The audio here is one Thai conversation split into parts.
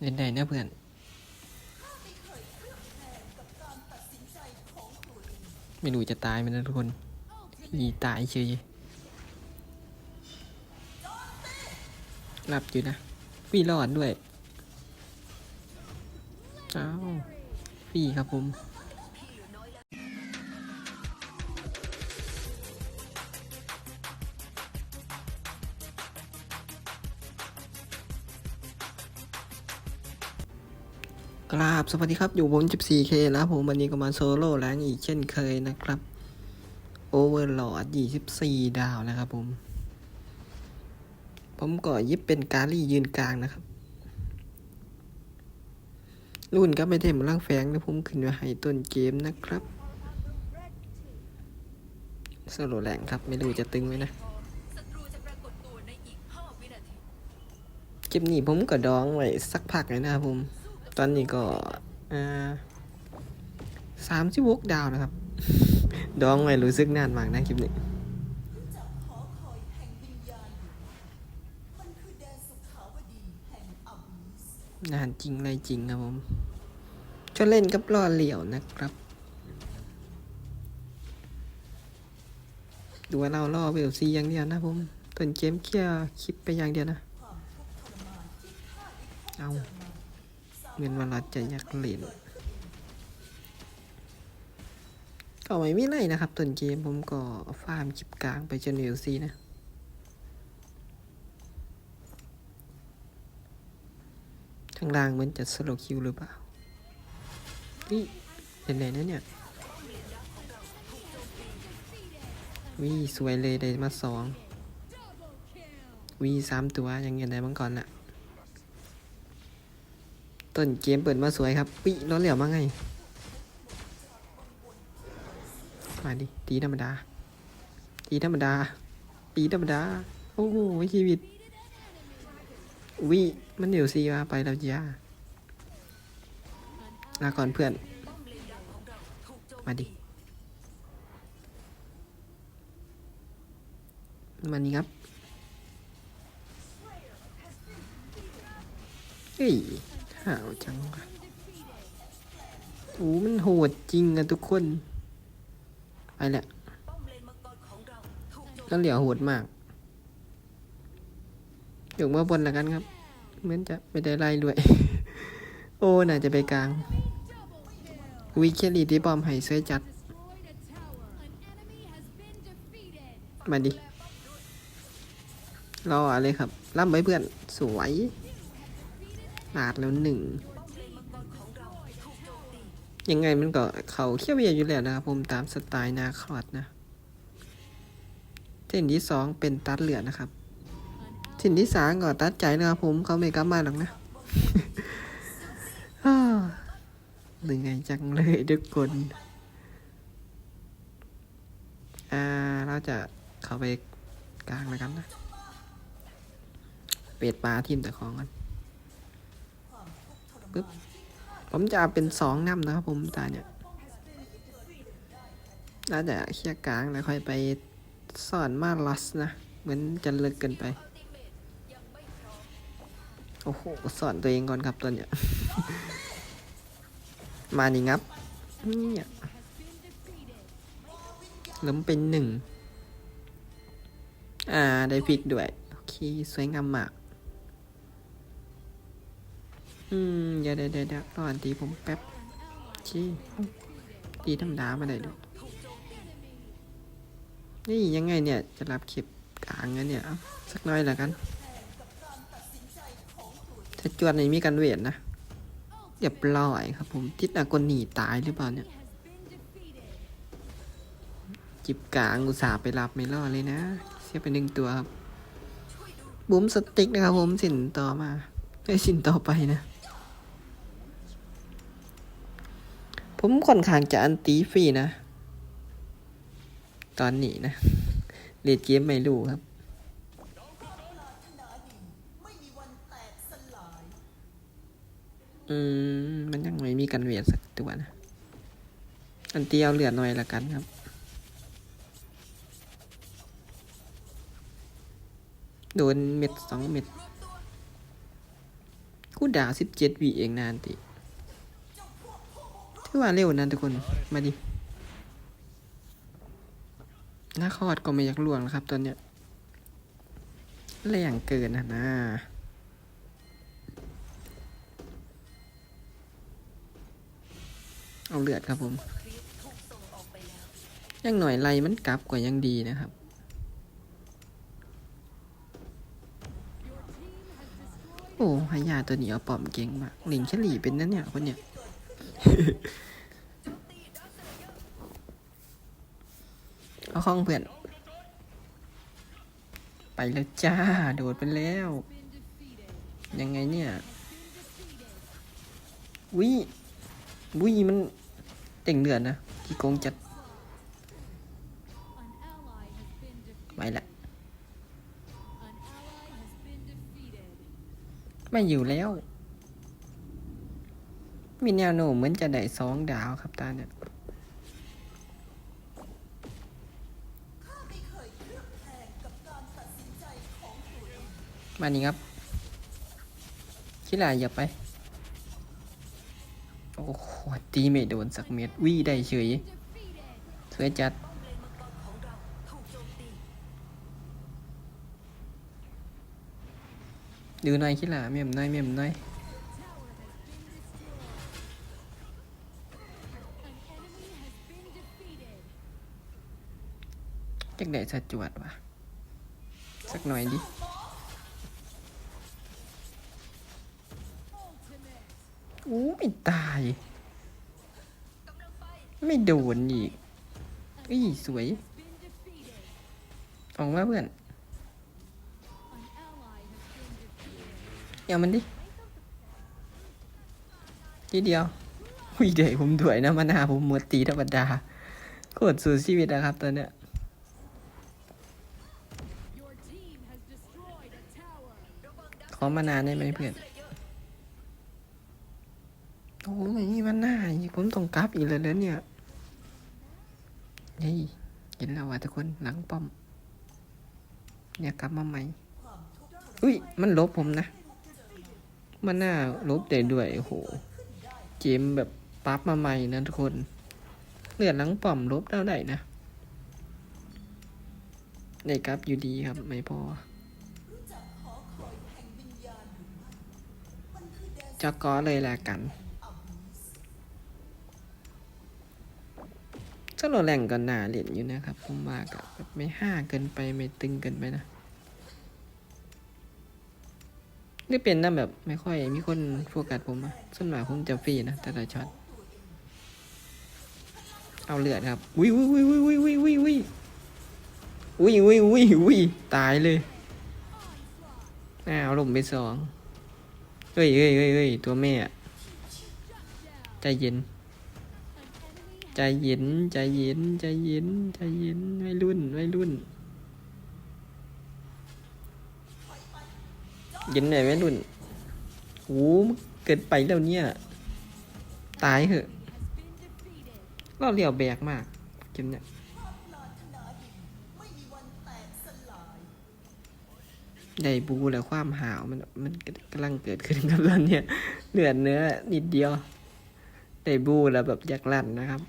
เล่นได้นะเพื่อนไม่รู้จะตายไหมนะทุกคนยีตายเฉยหลับอยู่นะพี่รอดด้วย อ้าว พี่ครับผม กราบสวัสดีครับ อยู่บน 14K แล้วผมวันนี้ก็มาโซโล่แรงอีกเช่นเคยนะครับโอเวอร์หลอด24 ดาวนะครับผม ผมก็ยิบเป็นการียืนกลางนะครับ รุ่นก็ไม่ได้มาล่างแฝงนะผมขึ้นมาให้ต้นเกมนะครับโซโล่แรงครับ ไม่รู้จะตึงไหมนะศัตรูจะปรากฏตัวในอีก5วินาทีเก็บนี้ผมก็ดองไว้สักพักเลยนะครับผม ตอนนี้ก็สามสิบวกดาวนะครับ ดองไว้รู้สึกนานมากนะคลิปนี้นานจริงเลยจริงครับผมชอบเล่นกับล่อเหลี่ยวนะครับ ดูว่าเราล่อเวลซีอย่างเดียวนะผมต้นเกมเคลียร์คลิปไปอย่างเดียวนะ เอา เงินวันละจะอยากเล่นก็ไม่มีไรนะครับต้นเกมผมก็ฟาร์มคลิปกลางไปจนเวลซีนะข้างล่างเหมือนจะสโลคิวหรือเปล่า นี่เป็นไหนนะเนี่ยวีสวยเลยได้มาสองวีสามตัวยังเงินได้บ้างก่อนละ ต้นเกมเปิดมาสวยครับปิล้อเหลี่ยวมาไงมาดิตีธรรมดาตีธรรมดาตีธรรมดา โอ้โหชีวิตวิมันเดี๋ยวซีมาไปแล้วจ้าลาก่อนเพื่อน มาดิ มานี่ครับ เฮ้ย ห่าวจังวะโอ้มันโหดจริงอะทุกคน ไปแหละกรของเราถูกโจมแล้วเหลียวโหดมากอยกมาบนล้วกันครับ เหมือนจะไม่ได้ไล่ด้วย โอ้น่าจะไปกลางวิเคลีที่บอมให้เสื้อจัด มาดิรออะไรครับล่ำไว้เพื่อน สวย ลาดแล้วหนึ่งยังไงมันก็เขาเขี้ยวเวียอยู่แล้วนะครับผมตามสไตล์นาคลอดนะเส้นที่สองเป็นตัดเหลือนะครับเส้นที่สามก็ตัดใจนะครับผมเขาไม่กลับมาหรอกนะหนื่อยจังเลยทุกคนอ่าเราจะเข้าไปกลางแล้วกันนะ เป็ดปลาทีมแต่ของกัน ปึ๊บผมจะเอาเป็นสองน้ำนะครับผมตาเนี่ยแล้วจะเคียร์กลางแล้วค่อยไปสอนมาลัสนะ เหมือนจะเลิกเกินไป โอ้โห สอนตัวเองก่อนครับตัวเนี้ย มานี่งับเนี่ยล้มเป็นหนึ่ง อ่า ได้พลิกด้วย โอเค สวยงามมาก อืมเดี๋ยวเดี๋ยวเดี๋ยวเดี๋ยวรออันตีผมแป๊บชี้ตีธรรมดามาได้ด้วยนี่ยังไงเนี่ยจะรับคลิปกลางงั้นเนี่ยเอาสักน้อยละกันถ้าจวนในมีกันเวทนะเรียบร้อยครับผมทิศอากนหนีตายหรือเปล่าเนี่ย จิบกลางอุตส่าห์ไปรับไม่รอดเลยนะ เสียไปหนึ่งตัวครับบุ้มสติ๊กนะครับผมสินต่อมาไอ้สินต่อไปนะ ผมค่อนข้างจะอันตีฟรีนะ ตอนนี้นะเรียนเกมไม่รู้ครับอืมมันยังไม่มีกันเวียดสักตัวนะ อันเตียวเหลือหน่อยละกันครับ โดนเม็ดสองเม็ด กูด่าสิบเจ็ดวิเองนานติ ถือว่าเร็วนะทุกคน มาดิหน้าคอดก็ไม่อยากล่วงแล้วครับตอนเนี้ยแรงเกินนะนะเอาเลือดครับผม ยังหน่อยไรมันกลับกว่ายังดีนะครับ โอ้หายาตัวนี้เอาปอมเก่งมากหลิงเฉลี่เป็นนั่นเนี่ยคนเนี่ย เอาห้องเพื่อน ไปแล้วจ้า โดดไปแล้ว ยังไงเนี่ยวิวิมันเต่งเลือนะกี่โกงจัดไม่ละไม่อยู่แล้ว มีแนวโน้มเหมือนจะได้สองดาวครับตาเนี่ยมานี่ครับคิลาอย่าไป โอ้โห ตีไม่โดนสักเม็ดวี่ได้เฉยสวยจัดดูหน่อยคิลาเมียมหน่อยเมียมหน่อย กได้สจวดวะสักหน่อยดิอู้ไม่ตาย ไม่โดนอีกอี้สวย ออกมาเพื่อนเอามันดิทีเดียวหุยเดี๋ยวผมถวยนะมานาผมหมดตีธรรมดาโคตรสู่ชีวิตนะครับตอนเนี้ย ขอมานานได้ไหมเพื่อนโอ้ยนี่มันหน่าอีกผมต้องกลับอีกแล้วเนี่ยเฮ้ยเห็นแล้วว่ะทุกคนหลังป้อมเนี่ยกลับมาใหม่อุ้ยมันลบผมนะ มันหน่าลบได้ด้วยโอ้โหเกมแบบปั๊บมาใหม่นะทุกคนเลือดหลังป้อมลบแล้วได้นะได้กลับอยู่ดีครับไม่พอ จะก้อเลยแหละกันถ้าเรแหล่งกันหนาเหรียญอยู่นะครับผมว่ากับแบบไม่ห้าเกินไปไม่ตึงเกินไปนะนี่เป็นนะแบบไม่ค่อยมีคนโฟกัสผมอะส่วนมากผมจะฟรีนะแต่ละช็อตเอาเลือดครับวิวิวิววิววิววิววิววิววิววิววิวตายเลยอ้าวลมไปสอง เฮ้ยเฮ้ยเฮ้ยเฮ้ยตัวแม่ใจเย็น ใจเย็น ใจเย็น ใจเย็น ใจเย็นไม่รุ่นไม่รุ่น เย็นหน่อยไม่รุ่นโอ้เกินไปแล้วเนี่ย ตายเหอะเราเหลี่ยวแบกมากเกมเนี่ย ได้บูแล้วความหาวมันมันกำลังเกิดขึ้นกับเราเนี่ยเหลือเนื้อนิดเดียว ได้บูแล้วแบบอยากลั่นนะครับ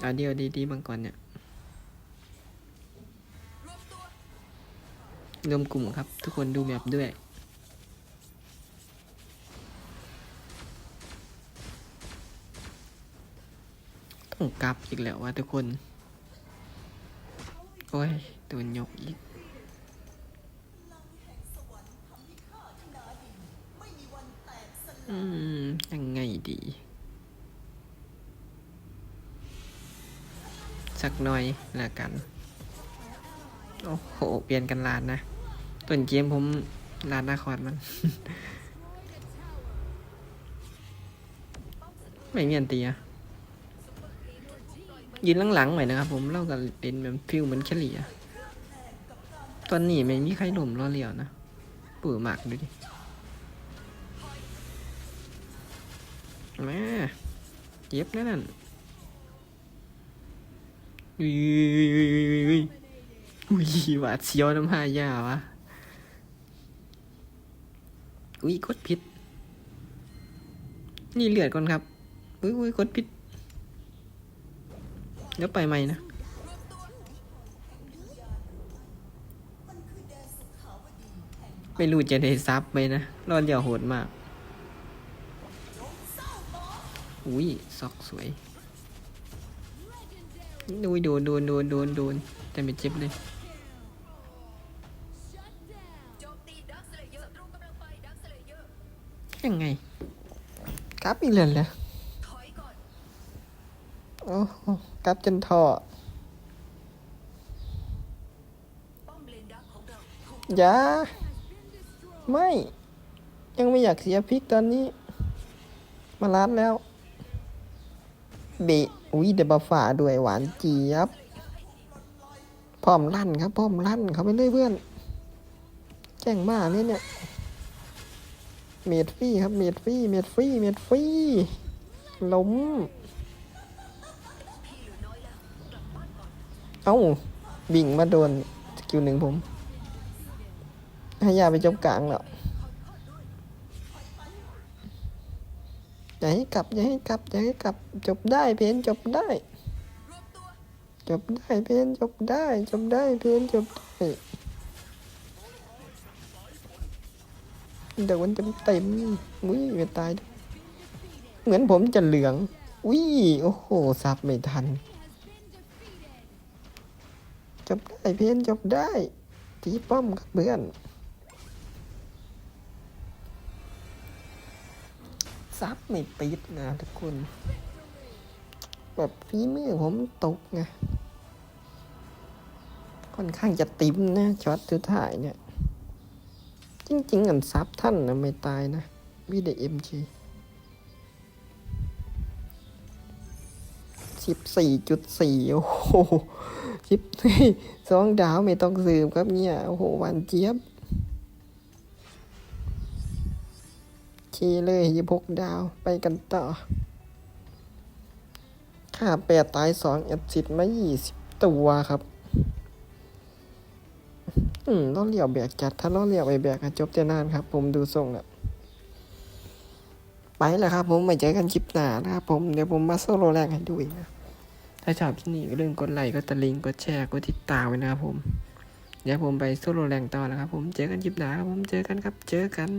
เอาเดียวดีๆบางก่อนเนี่ยรวมตัวรวมกลุ่มครับ ทุกคนดูแบบด้วยต้องกลับอีกแล้วว่าทุกคน โอ้ยโดนยกอีกอืม ยังไงดี สักหน่อยละกัน โอ้โห เปลี่ยนกันลานนะต้นเกมผมลานนาคอดมัน ไม่เมียนตีอะ ยืนหลังๆหน่อยนะครับ ผมเล่ากับเป็นแบบฟิลเหมือนแคลรี่อะตอนนี้ไม่มีใครหล่มล้อเลียวนะปื้อหมากดูดิแม่เจ็บแน่นั่นอุ้ยอุ้ยหวาดเสียวน้ำหายาวะอุ้ยกดผิด นี่เลือดก่อนครับอุ้ยอุ้ยกดผิด เดี๋ยวไปใหม่นะไม่รู้จะได้ซับไหมนะรอดเดียวโหดมาก อุ้ยซอกสวยอุ้ยโดนโดนโดนโดนโดนแต่ไม่เจ็บเลย ยังไปดักสเลเยอร์ยังไงกลับอีกแล้วเหรอถอยโอ้โห กลับจนท่อป้อมเลนดักของเราถูกอย่า ไม่ ยังไม่อยากเสียพริกตอนนี้ มาลัดแล้ว เบะอุ้ยเดบะฝ่าด้วยหวานเจี๊ยบพร้อมลั่นครับพร้อมลั่นเขาไปเลยเพื่อน แจ้งมาเนี่ยเนี่ย เมดฟรี่ครับ เมดฟรี่ เมดฟรี่ เมดฟรี่ล้ม เอ้า บิ่งมาโดนสกิลหนึ่งผม ให้ยาไปจบกลางแล้วอย่าให้กลับอย่าให้กลับอย่าให้กลับจบได้เพนจบได้ จบได้เพนจบได้ จบได้เพนจบได้เดี๋ยวมันเต็มเต็มอุ้ยไม่ตายด้วยเหมือนผมจะเหลืองอุ้ยโอ้โหสับไม่ทัน จบได้เพนจบได้ ตีป้อมครับเพื่อนซับไม่ปิดนะทุกคน แบบฝีมือผมตกไงค่อนข้างจะติมนะช็อตสุดท้ายเนี่ย จริงๆอันซับท่านนะไม่ตายนะวิดีเอ็มจีสิบสี่จุดสี่โอ้โห สิบสองดาวไม่ต้องสืบครับเนี่ยโอ้โหหวานเจี๊ยบเคเลยยี่หกดาวไปกันต่อค่าแปดตายสองแอดซิดมายี่สิบตัวครับ อืมล้อเลี่ยวแบกจัด ถ้าล้อเลี่ยวไปแบกอะจบจะนานครับ ผมดูทรงแล้วไปแล้วครับผมมาเจอกันคลิปหน้านะครับผม เดี๋ยวผมมาโซโลแรงให้ดูอีกนะ ถ้าชอบที่นี่ก็เรื่องกดไลค์กดตะลิงกดแชร์กดติดตามไว้นะครับผม เดี๋ยวผมไปโซโลแรงต่อแล้วครับผม เจอกันคลิปหน้าครับผม เจอกันครับ เจอกัน